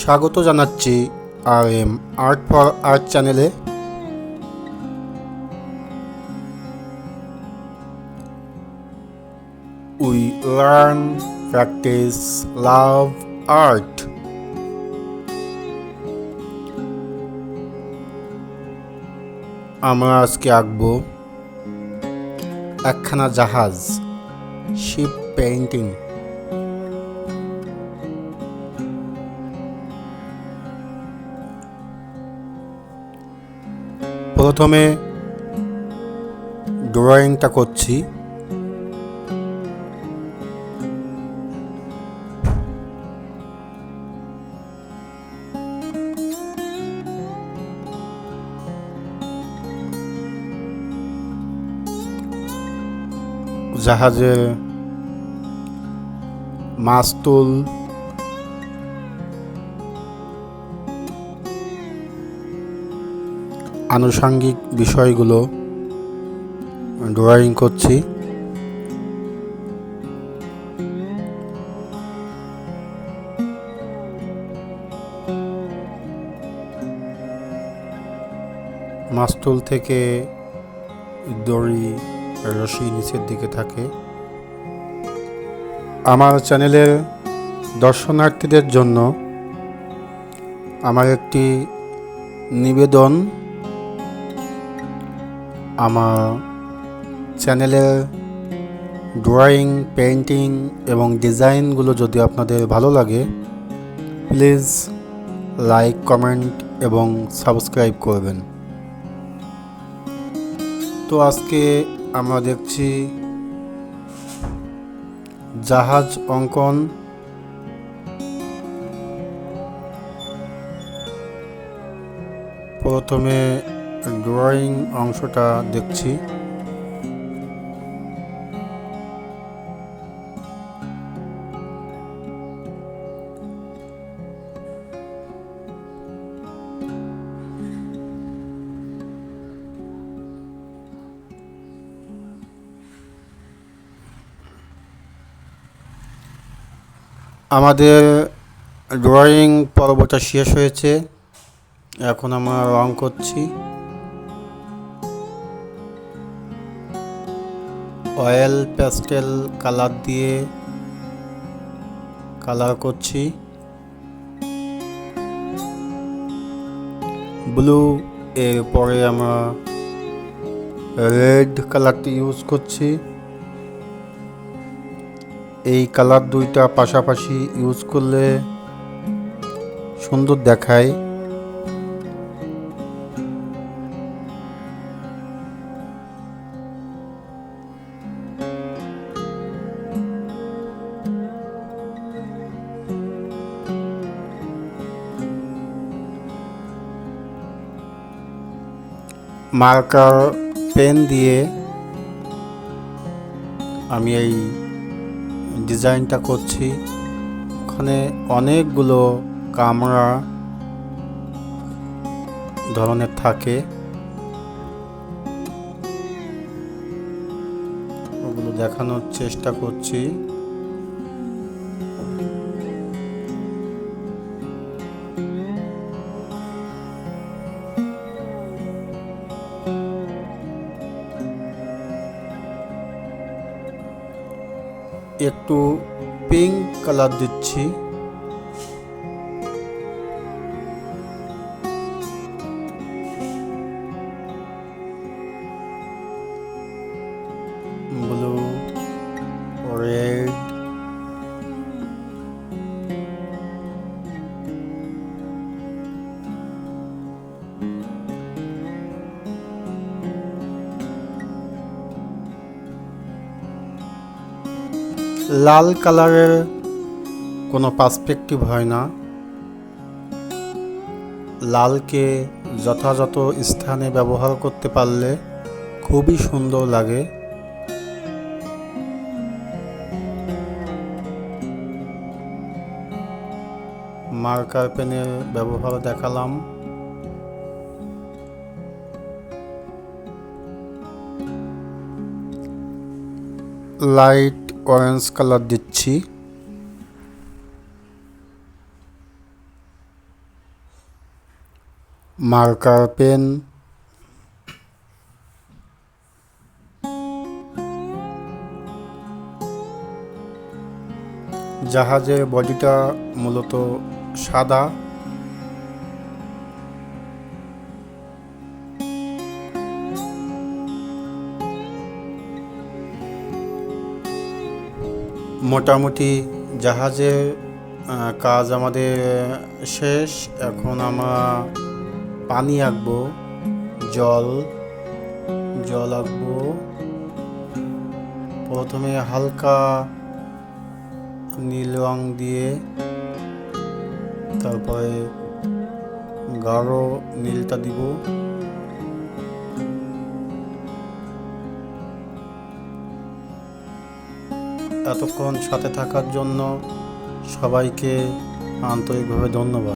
স্বাগত জানাচ্ছি R M art for art চ্যানেলে। We learn practice love art আমরা আজকে আঁকবো একখানা জাহাজ শিপ পেইন্টিং প্রথমে ড্রয়িংটা করছি। জাহাজের মাস্তুল আনুষঙ্গিক বিষয়গুলো ড্রয়িং করছি। মাস্তুল থেকে দড়ি রশি নিচের দিকে থাকে। আমার চ্যানেলের দর্শনার্থীদের জন্য আমার একটি নিবেদন আমার চ্যানেলে ড্রয়িং পেন্টিং এবং ডিজাইনগুলো যদি আপনাদের ভালো লাগে প্লিজ লাইক কমেন্ট এবং সাবস্ক্রাইব করবেন। তো আজকে আমরা দেখছি জাহাজ অঙ্কন। প্রথমে ড্রয়িং অংশটা দেখছি। আমাদের ড্রয়িং পর্বটা শেষ হয়েছে। এখন আমরা রং করছি। অয়েল, প্যাস্টেল কালার দিয়ে কালার করছি। ব্লু, এর পরে আমরা রেড কালারটি ইউজ করছি। এই কালার দুইটা পাশাপাশি ইউজ করলে সুন্দর দেখায়। মার্কার পেন দিয়ে আমি এই ডিজাইনটা করছি। ওখানে অনেকগুলো কামরা ধরনের থাকে। ওগুলো দেখানোর চেষ্টা করছি। একটু পিঙ্ক কালার দিচ্ছি। ব্লু লাল কালারের কোনো পার্সপেক্টিভ হয় না। লালকে যথাযথ স্থানে ব্যবহার করতে পারলে খুবই সুন্দর লাগে। মার্কার পেনের ব্যবহার দেখালাম। লাইট অরেঞ্জ কালার দিচ্ছি। মার্কার পেন জাহাজের বডিটা মূলত সাদা। মোটামুটি জাহাজের কাজ আমাদের শেষ। এখন আমরা পানি আঁকবো, জল জল আঁকবো। প্রথমে হালকা নীল রং দিয়ে তারপরে গাঢ় নীলটা দিব। এতক্ষণ সাথে থাকার জন্য সবাইকে আন্তরিকভাবে ধন্যবাদ।